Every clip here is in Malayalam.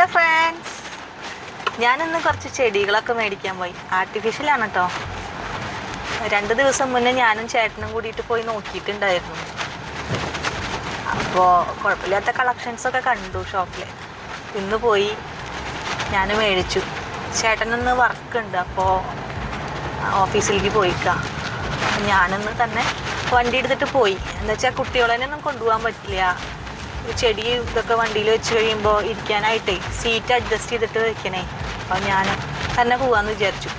ഹലോ ഫ്രണ്ട്സ് ഞാനിന്ന് കുറച്ച് ചെടികളൊക്കെ മേടിക്കാൻ പോയി. ആർട്ടിഫിഷ്യലാണ് കേട്ടോ രണ്ട് ദിവസം മുന്നേ ഞാനും ചേട്ടനും കൂടിയിട്ട് പോയി നോക്കിയിട്ടുണ്ടായിരുന്നു. അപ്പോൾ കുഴപ്പമില്ലാത്ത കളക്ഷൻസൊക്കെ കണ്ടു ഷോപ്പിൽ ഇന്ന് പോയി ഞാൻ മേടിച്ചു. ചേട്ടനൊന്ന് വർക്ക് ഉണ്ട്. അപ്പോൾ ഓഫീസിലേക്ക് പോയിക്കാം. ഞാനൊന്ന് തന്നെ വണ്ടി എടുത്തിട്ട് പോയി. എന്താ വെച്ചാൽ കുട്ടികളെ ഒന്നും കൊണ്ടുപോകാൻ പറ്റില്ല. ചെടി ഇതൊക്കെ വണ്ടിയിൽ വെച്ച് കഴിയുമ്പോൾ ഇരിക്കാനായിട്ടേ സീറ്റ് അഡ്ജസ്റ്റ് ചെയ്തിട്ട് വെക്കണേ. അപ്പോൾ ഞാൻ തന്നെ പോവാന്ന് വിചാരിച്ചു.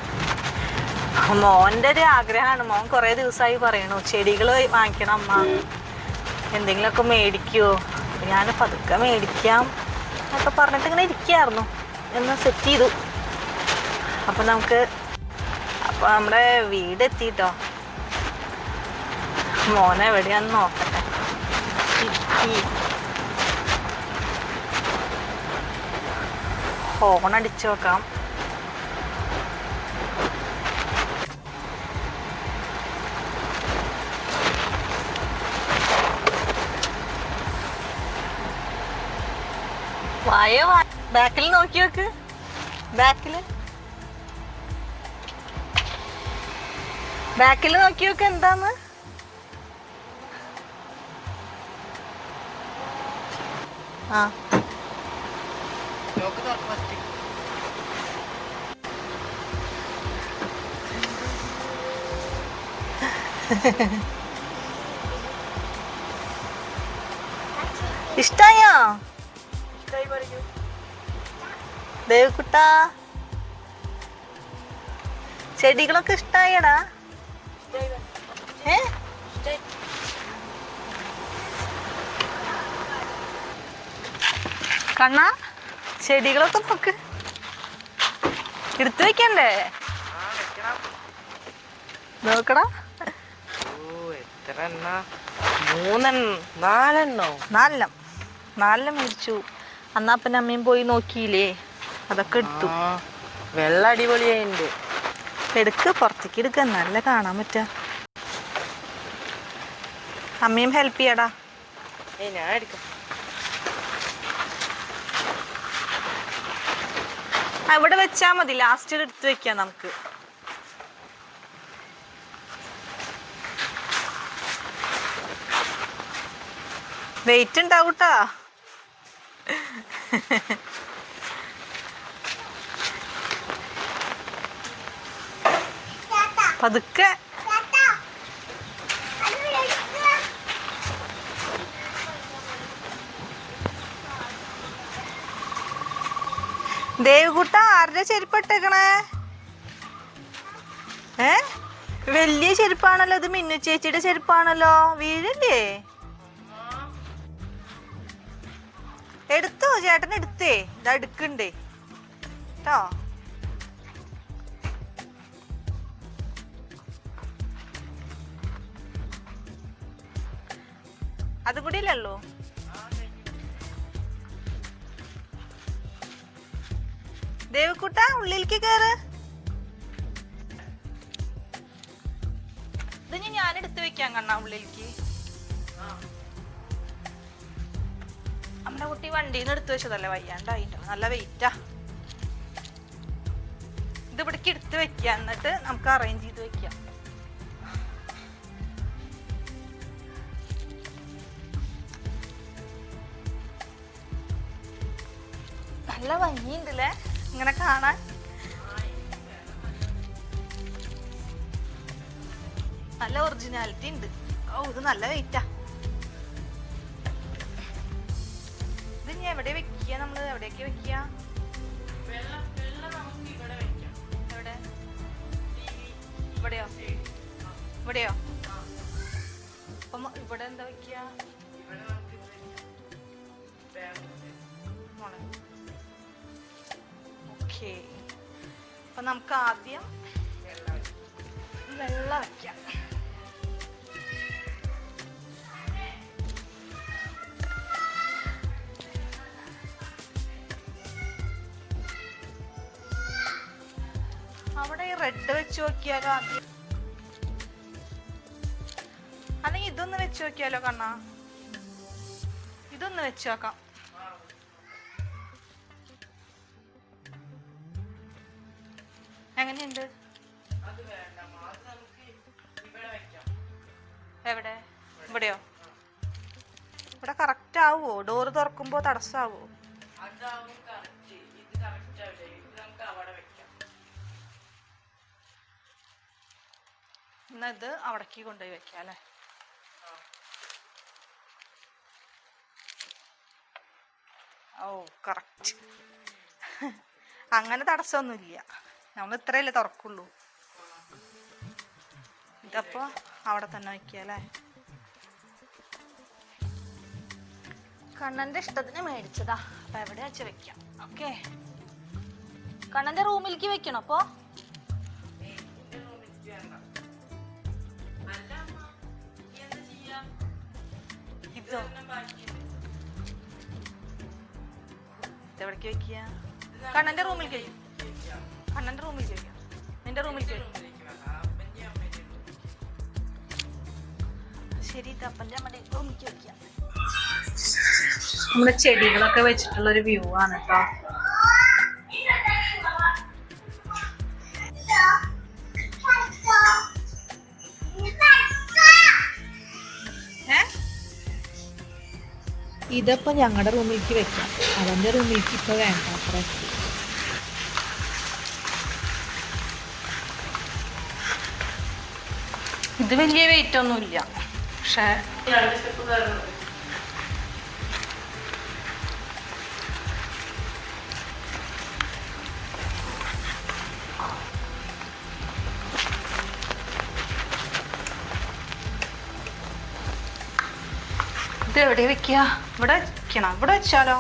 മോന്റെ ഒരു ആഗ്രഹമാണ് മോൻ കുറേ ദിവസമായി പറയണു ചെടികൾ വാങ്ങിക്കണം അമ്മ. എന്തെങ്കിലുമൊക്കെ മേടിക്കുമോ ഞാൻ പതുക്കെ മേടിക്കാം എന്നൊക്കെ പറഞ്ഞിട്ട് ഇങ്ങനെ ഇരിക്കുകയായിരുന്നു എന്ന് സെറ്റ് ചെയ്തു. അപ്പം നമുക്ക് അപ്പോൾ നമ്മുടെ വീട് എത്തിട്ടോ മോനെ എവിടെയാന്ന് നോക്കട്ടെ ഹോൺ അടിച്ചു നോക്കാം വായോ ബാക്കിൽ നോക്കി നോക്ക് ബാക്കിൽ ബാക്കിൽ നോക്കി നോക്ക് എന്താന്ന്. ആ. ലോക്ക് തുറക്ക് ഫസ്റ്റ് ഇഷ്ടായോ? ദേവക്കുട്ട. ചെടികളൊക്കെ ഇഷ്ടായടാ. ഏ കണ്ണ? ചെടികളൊക്കെ നോക്ക്. എടുത്തു വെക്കണ്ടേ? നോക്കടാ. നാലെണ്ണോ. നാലെണ്ണം നാലെണ്ണം മേടിച്ചു അന്നാപ്പൻ അമ്മയും പോയി നോക്കിയില്ലേ? അതൊക്കെ എടുത്തു. വെള്ള അടിപൊളിയായിണ്ട്. എടുക്ക് പുറത്തേക്ക് എടുക്ക. നല്ല കാണാൻ പറ്റാ അമ്മയും ഹെൽപ്പ് ചെയ്യടാ. ഞാൻ എടുക്കാം. ആ, ഇവിടെ വെച്ചാ മതി. ലാസ്റ്റിൽ എടുത്ത് വെക്കാം നമുക്ക്. വെയിറ്റ് ഉണ്ടാവൂട്ടാ. പതുക്കെ. ദേവകുട്ട ആരുടെ ചെരുപ്പിട്ടേക്കണേ? ഏ? വലിയ ചെരുപ്പാണല്ലോ ഇത് മിന്നു ചേച്ചിയുടെ ചെരുപ്പാണല്ലോ. വീഴല്ലേ? എടുത്തോ ചേട്ടൻ എടുത്തേ. ഇതാ എടുക്കണ്ടേ കേട്ടോ അതും ദേവക്കുട്ട ഉള്ളിലേക്ക് കയറ് ഇത് ഞാൻ എടുത്ത് വെക്കാൻ കണ്ണ ഉള്ളിലേക്ക്. നമ്മുടെ കുട്ടി വണ്ടിയിൽ എടുത്തു വെച്ചതല്ലേ വയ്യാണ്ടായിട്ടോ നല്ല വെയിറ്റാ ഇത് ഇവിടേക്ക് എടുത്ത് വെക്കാം എന്നിട്ട് നമുക്ക് അറേഞ്ച് ചെയ്ത് വെക്കാം. നല്ല ഭംഗിയുണ്ടല്ലേ? ഇങ്ങനെ കാണാൻ. നല്ല ഒറിജിനാലിറ്റി ഉണ്ട്. ഓ ഇത് നല്ല വെയിറ്റാ ഇത് ഇനി എവിടെ വെക്കുക? നമ്മൾ എവിടെയൊക്കെ വെക്കുക? എവിടെ? ഇവിടെയോ? ഇവിടെയോ? അപ്പം ഇവിടെ എന്താ വെക്കുക? ഓക്കെ. അപ്പൊ നമുക്ക് ആദ്യം വെള്ളം വയ്ക്കാം. അവിടെ ഈ റെഡ് വെച്ച് നോക്കിയാലോ ആദ്യം? അല്ലെങ്കിൽ ഇതൊന്ന് വെച്ച് നോക്കിയാലോ കണ്ണാ? ഇതൊന്ന് വെച്ച് നോക്കാം. എങ്ങനെയുണ്ട്? എവിടെ? ഇവിടെയോ? ഇവിടെ കറക്റ്റ് ആവുമോ ഡോറ് തുറക്കുമ്പോൾ തടസ്സാവോ? എന്നാ ഇത് അവിടേക്ക് കൊണ്ടുപോയി വെക്കാം അല്ലേ? ഓ കറക്റ്റ് അങ്ങനെ തടസ്സമൊന്നുമില്ല. നമ്മൾ ഇത്രയല്ലേ തുറക്കുള്ളൂ. ഇതപ്പോ അവിടെ തന്നെ വെക്കിയല്ലേ കണ്ണന്റെ ഇഷ്ടത്തിന് മേടിച്ചതാ. അപ്പൊ എവിടെ വെച്ച് വെക്കാം? ഓക്കെ. കണ്ണന്റെ റൂമിലേക്ക് വെക്കണം അപ്പോ? ഇതെവിടേക്ക് വെക്കുക? കണ്ണന്റെ റൂമിലേക്ക് വെക്കാം റൂമിൽ ചോദിക്കാം നിന്റെ റൂമിൽ അമ്മേന്റെ ശരി ഇത് അമ്മയുടെ റൂമിലേക്ക് വെക്കാം. നമ്മുടെ ചെടികളൊക്കെ വെച്ചിട്ടുള്ള ഒരു വ്യൂ ആണ് കേട്ടോ ഇതിപ്പോ ഞങ്ങളുടെ റൂമിലേക്ക് വെക്കാം. അവന്റെ റൂമിലേക്ക് ഇപ്പൊ വേണ്ട അത്ര. ഇത് വലിയ വെയിറ്റ് ഒന്നുമില്ല. പക്ഷേ ഇത് എവിടെ വെക്കുക ഇവിടെ വെക്കണം? ഇവിടെ വെച്ചാലോ?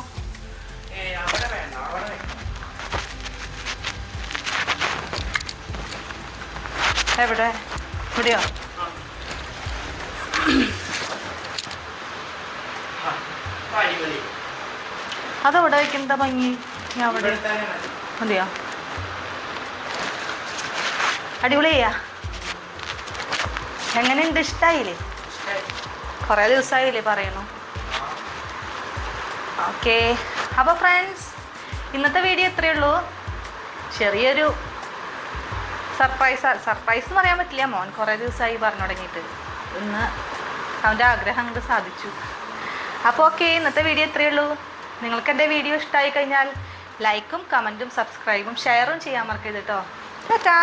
എവിടെ? ഇവിടെയോ ആ. ആ, ഇപ്പൊ അടിപൊളി അതെവിടെ വെക്കണ്ട ഭംഗി? ഞാൻ അവിടെ. മതിയോ? അടിപൊളിയാ. എങ്ങനെയുണ്ട്? ഇഷ്ടായില്ലേ? ഇഷ്ടായി. കുറേ ദിവസമായില്ലേ പറയണു ഓക്കെ. അപ്പോൾ ഫ്രണ്ട്സ് ഇന്നത്തെ വീഡിയോ എത്രയേ ഉള്ളൂ. ചെറിയൊരു സർപ്രൈസ് സർപ്രൈസ് എന്ന് പറയാൻ പറ്റില്ല മോൻ. കുറേ ദിവസമായി പറഞ്ഞു തുടങ്ങിയിട്ട്. ഇന്ന് അവന്റെ ആഗ്രഹം അങ്ങോട്ട് സാധിച്ചു. അപ്പോൾ ഓക്കെ ഇന്നത്തെ വീഡിയോ ഇത്രയേ ഉള്ളൂ. നിങ്ങൾക്ക് എന്റെ വീഡിയോ ഇഷ്ടമായി കഴിഞ്ഞാൽ ലൈക്കും കമന്റും സബ്സ്ക്രൈബും ഷെയറും ചെയ്യാൻ മറക്കരുത് കേട്ടോ ടാറ്റാ